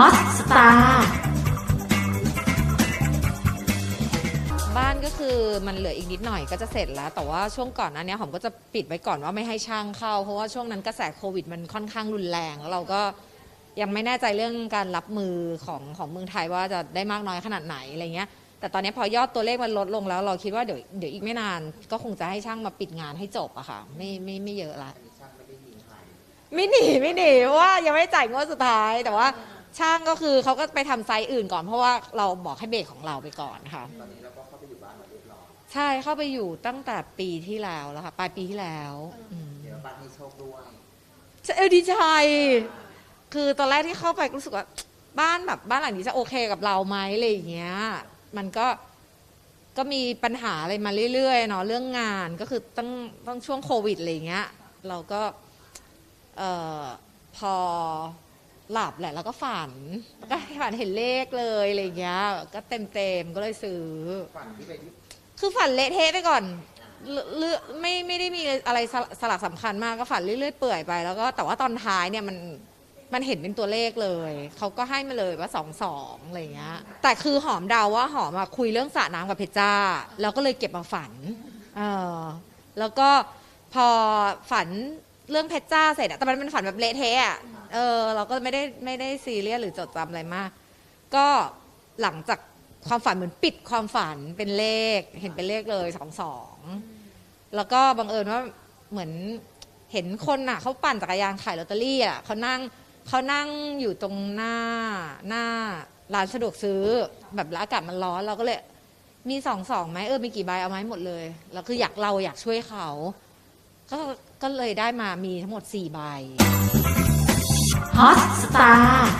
ฮอตสตาร์บ้านก็คือมันเหลืออีกนิดหน่อยก็จะเสร็จแล้ว แต่ว่าช่วงก่อนหนั้านเนี้ยหอมก็จะปิดไว้ก่อนว่าไม่ให้ช่างเข้า เพราะว่าช่วงนั้นกระแสโควิดมันค่อนข้างรุนแรงแล้วเราก็ยังไม่แน่ใจเรื่องการรับมือของของเมืองไทยว่าจะได้มากน้อยขนาดไหนอะไรเงี้ย แต่ตอนนี้พอยอดตัวเลขมันลดลงแล้ว เราคิดว่าเดี๋ยวเดี๋ยวอีกไม่นาน ก็คงจะให้ช่างมาปิดงานให้จบอะค่ะ ไม่ไม่ไม่เยอะละ ไม่หนีไม่หนีเพราะว่ายังไม่จ่ายงวดสุดท้ายแต่ว่า ช่างก็คือเขาก็ไปทำไซต์อื่นก่อนเพราะว่าเราบอกให้เบรกของเราไปก่อนค่ะใช่เข้าไปอยู่ตั้งแต่ปีที่แล้วแล้วค่ะปลายปีที่แล้วอืมเดี๋ยวบ้านให้โชคด้วยเออดีใจ คือตอนแรกที่เข้าไปก็รู้สึกว่า บ้านแบบบ้านหลังนี้จะโอเคกับเราไหมอะไรอย่างเงี้ย มันก็ก็มีปัญหาอะไรมาเรื่อยๆเนาะเรื่องงานก็คือตั้งตั้งช่วงโควิดอะไรอย่างเงี้ย เราก็เอ่อพอ หลับแหละแล้วก็ฝันแล้วก็ฝันเห็นเลขเลยอะไรอย่างเงี้ย ก็เต็มเต็มๆก็เลยซื้อ ฝันที่ไปที่คือฝันเละเทะไปก่อนเลืเลือไม่ไม่ได้มีอะไรสลสลักสำคัญมากก็ฝันเรื่อยๆเปื่อยไป แล้วก็แต่ว่าตอนท้ายเนี่ยมันมันเห็นเป็นตัวเลขเลย เขาก็ให้มาเลยว่าสองสองอะไรอย่างเงี้ย แต่คือหอมเดาว่าหอมอะคุยเรื่องสระน้ำกับเพชรจ้า แล้วก็เลยเก็บมาฝันเออแล้วก็พอฝันเรื่องเพชรจ้าเสร็จอะแต่มันเป็นฝันแบบเละเทะอะ เออ เราก็ไม่ได้ไม่ได้ซีเรียสหรือจดจำอะไรมาก ก็หลังจากความฝันเหมือนปิดความฝันเป็นเลข เห็นเป็นเลขเลยสองสองแล้วก็บังเอิญว่าเหมือนเห็นคนอะเขาปั่นจักรยานขายลอตเตอรี่อะเขานั่งเขานั่งอยู่ตรงหน้าหน้าร้านสะดวกซื้อ แบบแล้วอากาศมันร้อนเราก็เลยมีสองสองไหมเออมีกี่ใบเอาไหมหมดเลยแล้วคืออยากเราอยากช่วยเขา ก็ก็เลยได้มามีทั้งหมดสี่ใบ ฮอตสตาร์